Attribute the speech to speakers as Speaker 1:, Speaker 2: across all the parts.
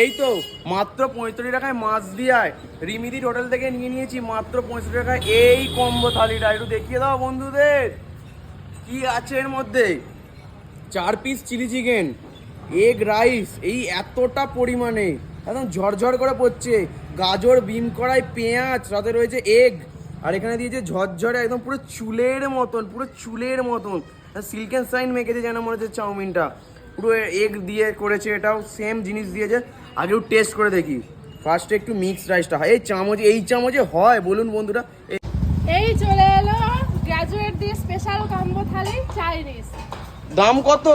Speaker 1: এই তো, মাত্র পঁয়ত্রিশ টাকায় মাছ দিয়ায় রিমিদির হোটেল থেকে নিয়ে নিয়েছি, মাত্র পঁয়ত্রিশ টাকায়। এই কম্বো থালিটা, একটু দেখিয়ে দাও বন্ধুদের। কি আছে এর মধ্যে? চার piece chilli chicken egg rice এই এতটা পরিমাণে। একদম ঝরঝর করে পড়ছে। গাজর বিম কড়াই, পেঁয়াজ, সাথে রয়েছে এগ আর এখানে দিয়েছে ঝরঝরে, একদম পুরো চুলের মতন, পুরো চুলের মতন। সিল্ক অ্যান্ড সাইন মেখেছে যেন মনে হচ্ছে চাউমিনটা। পুরো এগ দিয়ে করেছে এটাও সেম জিনিস দিয়েছে। আগেও টেস্ট করে দেখি। ফার্স্টে একটু মিক্সড রাইসটা হয়। এই চামচ এই চামচে হয় বলুন বন্ধুরা। এই
Speaker 2: চলে এলো গ্রাজুয়েট দিয়ে স্পেশাল কম্বো থালি চাইনিজ
Speaker 1: দাম কত?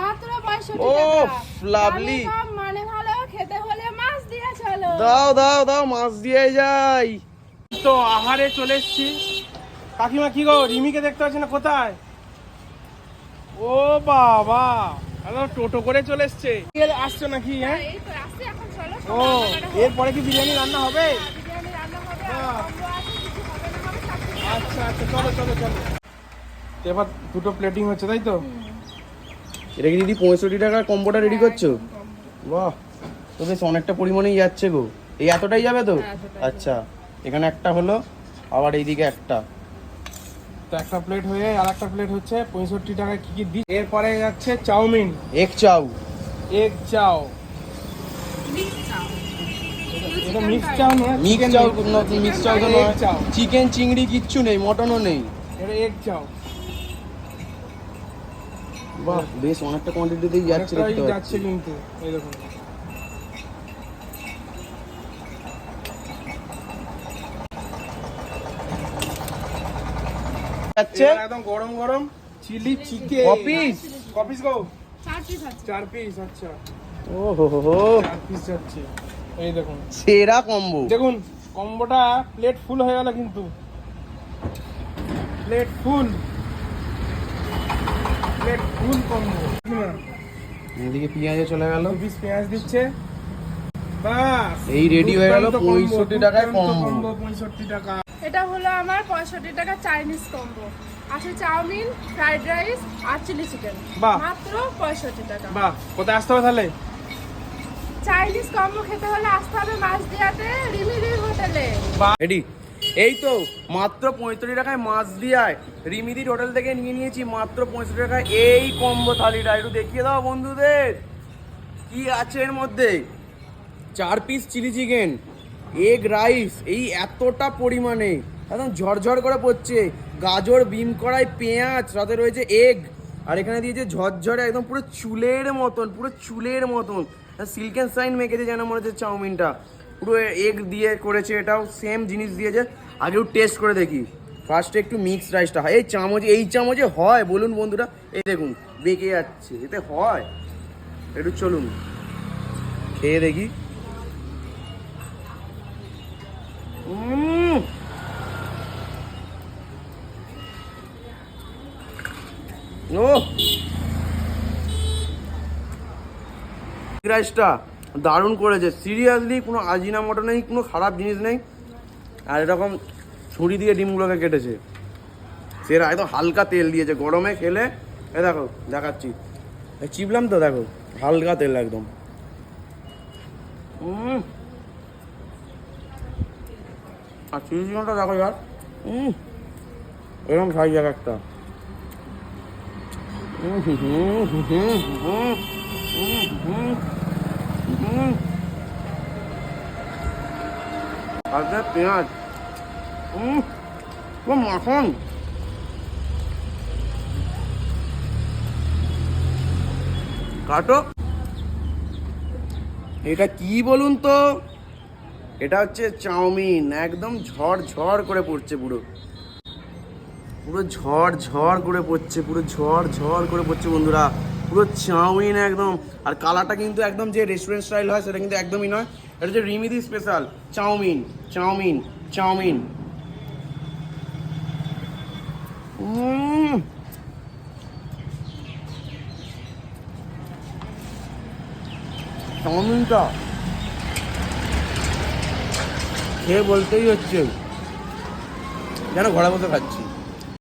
Speaker 2: মাত্র পঁয়ষট্টি
Speaker 1: ও,
Speaker 2: টাকা।
Speaker 1: lovely.
Speaker 2: দামে কম, মানে ভালো খেতে হলে মাছ দিয়ে চলো।
Speaker 1: দাও দাও দাও মাছ দিয়ে যাই।
Speaker 3: তো আহারে চলে এসেছি। কাকিমা কি গো রিমিকে দেখতে পাচ্ছি না কোথায়? ও বাবা টোটো করে চলে এসছে। আসছো নাকি হ্যাঁ? ও এরপরে কি বিরিয়ানি রান্না হবে? হ্যাঁ। আচ্ছা আচ্ছা চলো চলো চলো। এবার দুটো প্লেটিং হচ্ছে তাই তো?
Speaker 1: এটা কি দিদি পঁয়ষট্টি টাকার কম্বোটা রেডি করছ? বাহ তো বেশ অনেকটা পরিমাণেই যাচ্ছে গো। এই এতটাই যাবে তো?
Speaker 2: হ্যাঁ,
Speaker 1: আচ্ছা এখানে একটা হলো আবার এইদিকে একটা।
Speaker 3: তো একটা প্লেট হয়ে আর একটা প্লেট হচ্ছে পঁয়ষট্টি টাকায় কি কি দিই এরপরে যাচ্ছে চাউমিন।
Speaker 1: এক চাউ।
Speaker 3: এগ চাও এটা মিক্স চাও নয়
Speaker 1: mix
Speaker 3: chicken
Speaker 1: chow mix chow তো নয়। চিকেন চিংড়ি কিচ্ছু নেই মটনও নেই।
Speaker 3: এটা এগ চাও
Speaker 1: বাহ বেশ অনেকটা কোয়ান্টিটিতেই যাচ্ছে দেখতে
Speaker 3: যাচ্ছে কিন্তু এই দেখুন।
Speaker 1: যাচ্ছে।
Speaker 3: একদম গরম গরম চিলি চিকেন
Speaker 1: কপিস
Speaker 3: কপিস গো?
Speaker 2: চার পিস
Speaker 3: চার পিস আচ্ছা।
Speaker 1: ও হো হো হো
Speaker 3: চার পিস যাচ্ছে। এই দেখুন।
Speaker 1: সেরা কম্বো
Speaker 3: দেখুন কম্বোটা প্লেট ফুল হয়ে গেল কিন্তু। Plate full plate full combo
Speaker 1: এদিকে পেঁয়াজে চলে গেল।
Speaker 3: পিস পেঁয়াজ দিচ্ছে। বাস।
Speaker 1: এই ready হয়ে গেল 65 টাকায় combo,
Speaker 3: 65 টাকা।
Speaker 2: এটা হলো আমার পঁয়ষট্টি টাকা চাইনিজ কম্বো আছে চাউমিন ফ্রাইড রাইস আর চিলি চিকেন।
Speaker 3: বাহ।
Speaker 2: মাত্র পঁয়ষট্টি টাকা।
Speaker 3: বাহ। কোথায় আসতে হবে তাহলে?
Speaker 2: চাইনিজ কম্বো খেতে হলে আসতে হবে মাছ দিয়াতে হোটেলে।
Speaker 1: রেডি। এই তো, মাত্র পঁয়ত্রিশ টাকায় মাছ দিয়ায় রিমিদির হোটেল থেকে নিয়ে নিয়েছি মাত্র পঁয়ত্রিশ টাকায়। এই কম্বো থালিটা, একটু দেখিয়ে দাও বন্ধুদের। কি আছে এর মধ্যে? চার piece chilli chicken egg rice এই এতটা পরিমাণে। একদম ঝরঝর করে পড়ছে। গাজর, বিম কড়াই, পেঁয়াজ, সাথে রয়েছে এগ আর এখানে দিয়েছে ঝরঝরে একদম পুরো চুলের মতন, পুরো চুলের মতন। সিল্ক অ্যান্ড সাইন মেখেছে যেন মনে হচ্ছে চাউমিনটা। পুরো এগ দিয়ে করেছে এটাও সেম জিনিস দিয়েছে। আগেও টেস্ট করে দেখি। ফার্স্টে একটু মিক্সড রাইসটা হয়। এই চামচে এই চামচে হয়, বলুন বন্ধুরা। এই দেখুন, বেঁকে যাচ্ছে। এতে হয়। একটু চলুন। খেয়ে দেখি। ও রাইসটা দারুণ করেছে। সিরিয়াসলি কোনো আজিনা মটো নেই, কোনো খারাপ জিনিস নেই। আর এরকম ছুরি দিয়ে ডিমগুলোকে কেটেছে। সেরা একদম হালকা তেল দিয়েছে, গরমে খেলে। এ দেখো, দেখাচ্ছি। চিপলাম তো, দেখো, হালকা তেল একদম। আর চিলি চিকেনটা দেখো যার। এরকম খাই যাক একটা। হুম হুম হুম হুম হুম। হুম হুম পেঁয়াজ। উম মাখন। কাটো। এটা কি বলুন তো? এটা হচ্ছে চাউমিন, একদম ঝড় ঝড় করে পড়ছে পুরো। পুরো ঝড় ঝড় করে পড়ছে, পুরো ঝড় ঝড় করে পড়ছে বন্ধুরা। পুরো চাউমিন একদম, আর কালারটা কিন্তু একদম যে রেস্টুরেন্ট স্টাইল হয়, সেটা কিন্তু একদমই নয়। এটা হচ্ছে রিমিদি স্পেশাল চাউমিন চাউমিন চাউমিন। উম। চাউমিনটা খেয়ে বলতেই হচ্ছে। যেন ঘরে বসে খাচ্ছি।